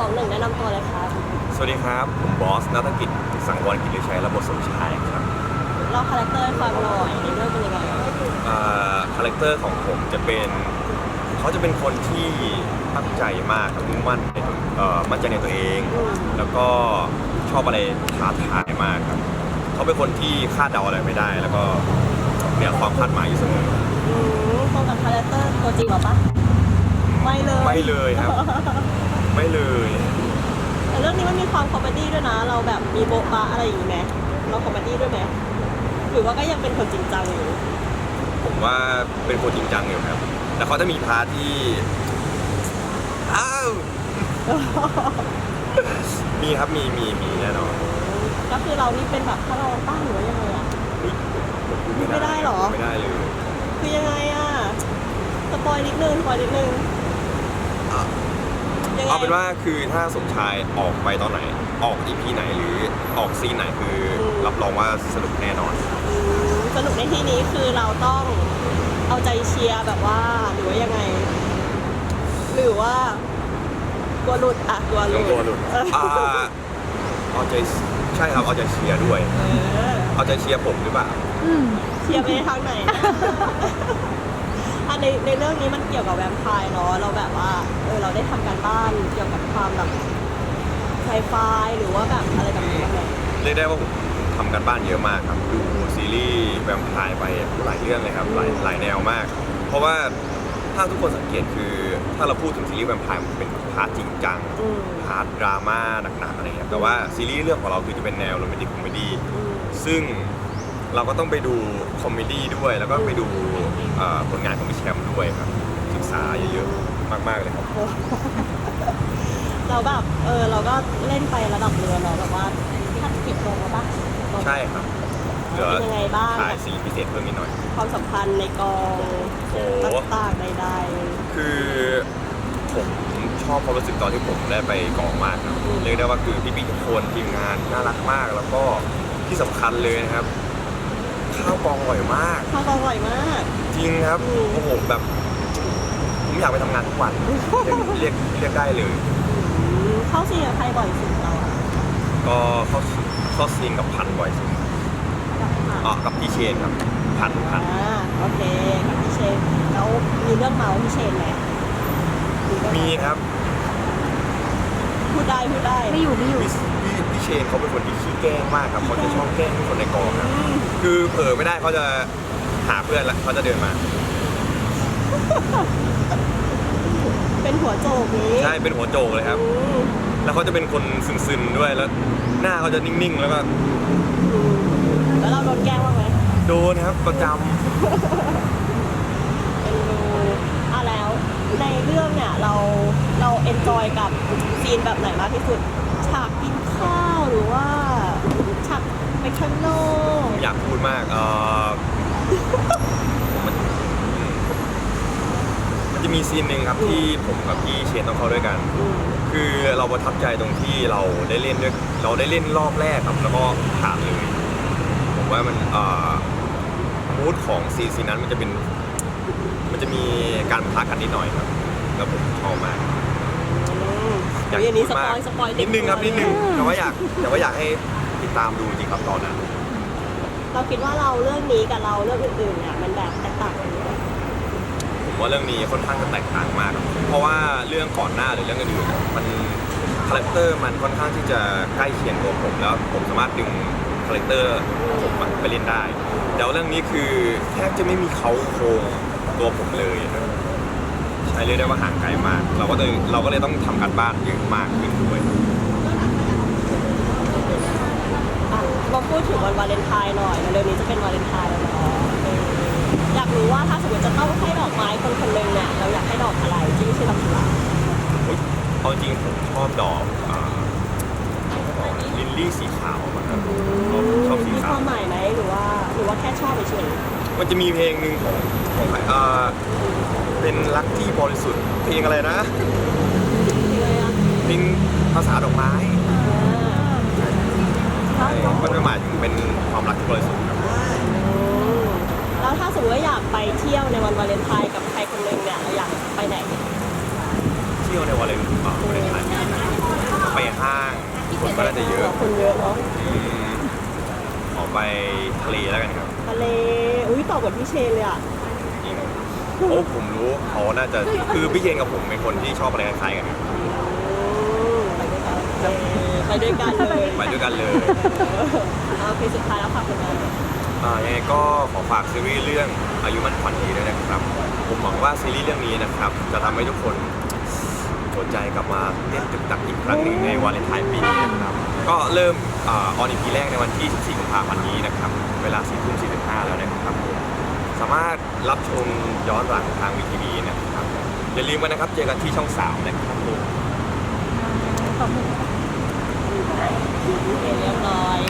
สองหนึ่งแนะนำตัวเลยครับสวัสดีครับผมบอสนัฐกิจสังวรกิจลิชัยและบทสมชายครับเล่าคาแรคเตอร์ให้ฟังหน่อยในเรื่องเป็นยังไงอ่าคาแรคเตอร์ของผมจะเป็นเขาจะเป็นคนที่ตั้งใจมากครับมุ่งมั่นในตัวเอ่อมั่นใจในตัวเอง แล้วก็ชอบอะไรท้าทายมากครับเขาเป็นคนที่คาดเดาอะไรไม่ได้ แล้วก็เหนือความคาดหมายอยู่เสมออืมตรงกับคาแรคเตอร์ตัวจริงเหรอปะไม่เลยไม่เลยครับ ไม่เลย แต่เรื่องนี้มันมีความคอมเมดี้ด้วยนะ เราแบบมีโบ๊ะบะอะไรอย่างงี้ไหมเราคอมเมดี้ด้วยไหมหรือว่าก็ยังเป็นคนจริงจังอยู่ผมว่าเป็นคนจริงจังอยู่ครับ แต่เขาจะมีพาร์ทที่อ้าวมีครับมีมีมีแน่นอนก็คือเรานี่เป็นแบบถ้าเราตั้งหรือว่ายังไงอะไม่ได้เหรอ ไม่ได้เลย คือยังไงอะสปอยนิดนึงสปอยนิดนึงอะ ยังไงเอาเป็นว่าคือถ้าสมชายออกไปตอนไหน ออกอีพีไหนหรือออกซีนไหนคืออมรับรองว่าสนุกแน่นอนอืมสนุกในที่นี้คือเราต้องเอาใจเชียร์แบบว่าหรือว่ายังไง หรือว่ากลัวหลุดอะกลัวหลุต้อดงตัวหลุด เอออ่าเอาใจใช่ครับเอาใจเชียร์ด้วย เออเอาใจเชียร์ผมหรือเปล่า เชียร์ไปในทางไหนอัน ในในเรื่องนี้มันเกี่ยวกับแวมไพร์เนาะเราแบบว่าเออเราได้ทำการบ้านเกี่ยวกับความแบบไซไฟหรือว่าแบบอะไรแบบนี้บ้างไหมเรียกได้ว่าผมทำกันบ้านเยอะมากครับดูซีรีส์แวมไพร์ไปหลายเรื่องเลยครับหลายหลายแนวมาก เพราะว่าถ้าทุกคนสังเกตคือถ้าเราพูดถึงซีรีส์แวมไพร์มันเป็นพาร์ทจริงจังอืมพาร์ทดราม่าหนักๆอะไรเงี้ยแต่ว่าซีรีส์เรื่องของเราคือจะเป็นแนวโรแมนติกคอมเมดี้อืมซึ่ง เราก็ต้องไปดูคอมเมดี้ด้วย แล้วก็ไปดูเอ่อผลงานของพี่แชมป์ด้วยครับศึกษาเยอะๆมากๆเลยครับ เราแบบเออเราก็เล่นไประดับเรือเนาะแบบว่าท่านปิดลงแล้วปะใช่ครับเหลือเป็นยังไงบ้างถ่ายซีนพิเศษเพิ่มนิดหน่อย ความสัมพันธ์ในกองโอ้โห ต่างๆใดคือผมชอบความรู้สึกตอนที่ผมได้ไปกองมากครับเรียกได้ว่าคือพี่ๆทุกคนทีมงานน่ารักมาก แล้วก็ที่สำคัญเลยนะครับข้าวก องอร่อยมากๆข้าวกองอร่อยมาก จริงครับอืม โอ้โหแบบผมอยากไปทำงานทุกวันเรียกเรียกเรียกได้เลย อืมเข้าซีนกับใครบ่อยสุดเราอะก็เข้าเข้าซีนกับพันบ่อยสุดกับผ่านอ๋อกับพี่เชนครับพันพันอ่าโอเคกับพี่เชนแล้วมีเรื่องเมาส์พี่เชนไหมเรื่องมีครับ พูดได้พูดได้ไม่อยู่ไม่อยู่ พี่พี่พี่เชนเขาเป็นคนที่ขี้แกล้งมากครับเขาจะชอบแกล้งคนในกองครับอืมคือเผลอไม่ได้เขาจะหาเพื่อนแล้วเขาจะเดินมา เป็นหัวโจกนี้ใช่เป็นหัวโจกเลยครับ อืมแล้วเขาจะเป็นคนซึนๆด้วยแล้ว หน้าเขาจะนิ่งๆ แล้วก็อืมแล้วเราโดนแกล้งบ้างไหมโดนครับประจเป็นดูอะแล้วในเรื่องเนี่ยเราเราเอนจอยกับ ซีนแบบไหนมากที่สุด ฉากกินข้าวหรือว่าฉากไปข้างนอกำอยากพูดมากเออมันมันจะมีซีนหนึ่งครับที่ผมกับพี่เชนต้องเข้าด้วยกัน อืมคือเราประทับใจตรงที่เราได้เล่นด้วยเราได้เล่นรอบแรกครับแล้วก็ผ่านเลยผมว่ามันเอ่อมูดของซีนซีนนั้นมันจะเป็น มันจะมีการพากันนิดหน่อยครับแล้วผมชอบมาก อืม เดี๋ยวอย่างนี้สพูดปมาอกยสปอยนิดนึงครับนิดนึงอืมแต่ว่าอยากแต่ว่าอยากให้ติดตามดูจริงครับตอนนั้น เราคิดว่าเราเรื่องนี้กับเราเรื่องอื่นๆเนี่ยมันแบบแตกต่างกันไหมผมว่าเรื่องนี้ค่อนข้างจะแตกต่างมากครับเพราะว่าเรื่องก่อนหน้าหรือเรื่องอื่นๆอะมันคาแรคเตอร์มันค่อนข้างที่จะใกล้เคียงตัวผมแล้วผมสามารถดึงคาแรคเตอร์ผมอะไปเล่นได้แต่ว่าเรื่องนี้คือแทบจะไม่มีเขาโครงตัวผมเลยครับ ใช่เรียกได้ว่าห่างไกลมาก เราก็เลยเราก็เลยต้องทำการบ้านเยอะมากขึ้นด้วย อะมาพูดถึงวันวาเลนไทน์หน่อยเร็วๆนี้จะเป็นวาเลนไทน์แล้วเนาะเอออยากรู้ว่าถ้าสมมติจะต้องให้ดอกไม้คนคนหนึ่งเนี่ยเราอยากให้ดอกอะไรที่ไม่ใช่ดอกกุหลาบอุ๊ยเอาจริงผมชอบดอกอ่าลิลลี่สีขาวอะครับชอบสีมีคขาววามหมายไหมหรือว่าหรือว่าแค่ชอบเฉยมันจะมีเพลงหนึ่งของของใครเอ่อ เป็นรักที่บริสุทธิ์เพลงอะไรนะๆเลยอะเพลงภาษาดอกไม้อ่ามันไม่หมายถึงเป็นความรักที่บริสุทธิ์ครับอืมแล้วถ้าสมมติว่าอยากไปเที่ยวในวันวาเลนไทน์กับใครคนหนึ่งเนี่ยเราอยากไปไหน เที่ยวในวันเลนอ่าวาเลนไทน์ห้างคนก็น่าจะเยอะคนเยอะเนาะอืมขอไปทะเลแล้วกันครับ ทะเล อุ้ยตอบเหมือนพี่เชนเลยอะจริง โอ้ผมรู้เขาน่าจะคือพี่เคนกับผมเป็นคนที่ชอบอะไรคล้ายๆกันครับไปด้วยกันเลยไปด้วยกันเลยโอเคสุดท้ายแล้วค่ะคุณแม่อ่ายังไงก็ขอฝากซีรีส์เรื่องอายุมั่นขวัญดีด้วยนะครับ ผมหวังว่าซีรีส์เรื่องนี้นะครับ จะทำให้ทุกคนหัวใจกลับมาเต้นตึกตักอีกครั้งหนึ่งในวาเลนไทน์ปีนี้นะครับ ก็เริ่มออนอีพีแรกในวันที่ 14 กุมภาพันธ์นี้นะครับ เวลา4ทุ่ม45 แล้วนะครับผม สามารถรับชมย้อนหลังทางวีทีวีนะครับ อย่าลืมกันนะครับ เจอกันที่ช่อง3นะครับผมเรียบร้อย